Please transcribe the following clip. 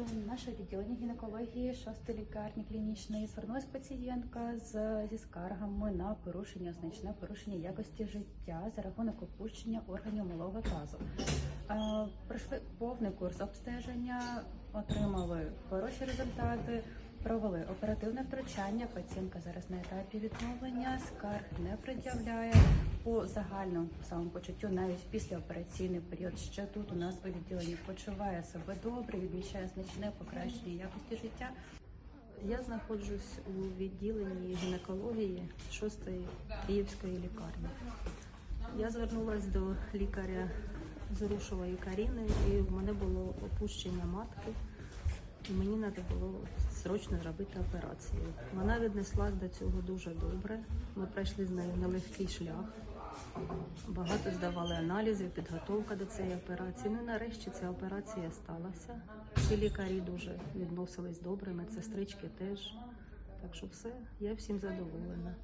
до нашого відділення гінекології шостої лікарні клінічної звернулась пацієнтка з, зі скаргами на порушення, значне порушення якості життя за рахунок опущення органів малого тазу. Е, Пройшли повний курс обстеження, отримали хороші результати. Провели оперативне втручання. Пацієнтка зараз на етапі відновлення, скарг не пред'являє по загальному самопочуттю, навіть післяопераційний період. Ще тут у нас у відділенні почуває себе добре, відмічає значне покращення якості життя. Я знаходжусь у відділенні гінекології 6-ї Київської лікарні. Я звернулася до лікаря Зрушової Каріни, і в мене було опущення матки. І мені треба було срочно зробити операцію. Вона віднеслась до цього дуже добре. Ми пройшли з нею нелегкий шлях. Багато здавали аналізів, підготовка до цієї операції. Ну нарешті ця операція сталася. Всі лікарі дуже відносились добре, медсестрички теж. Так що все, я всім задоволена.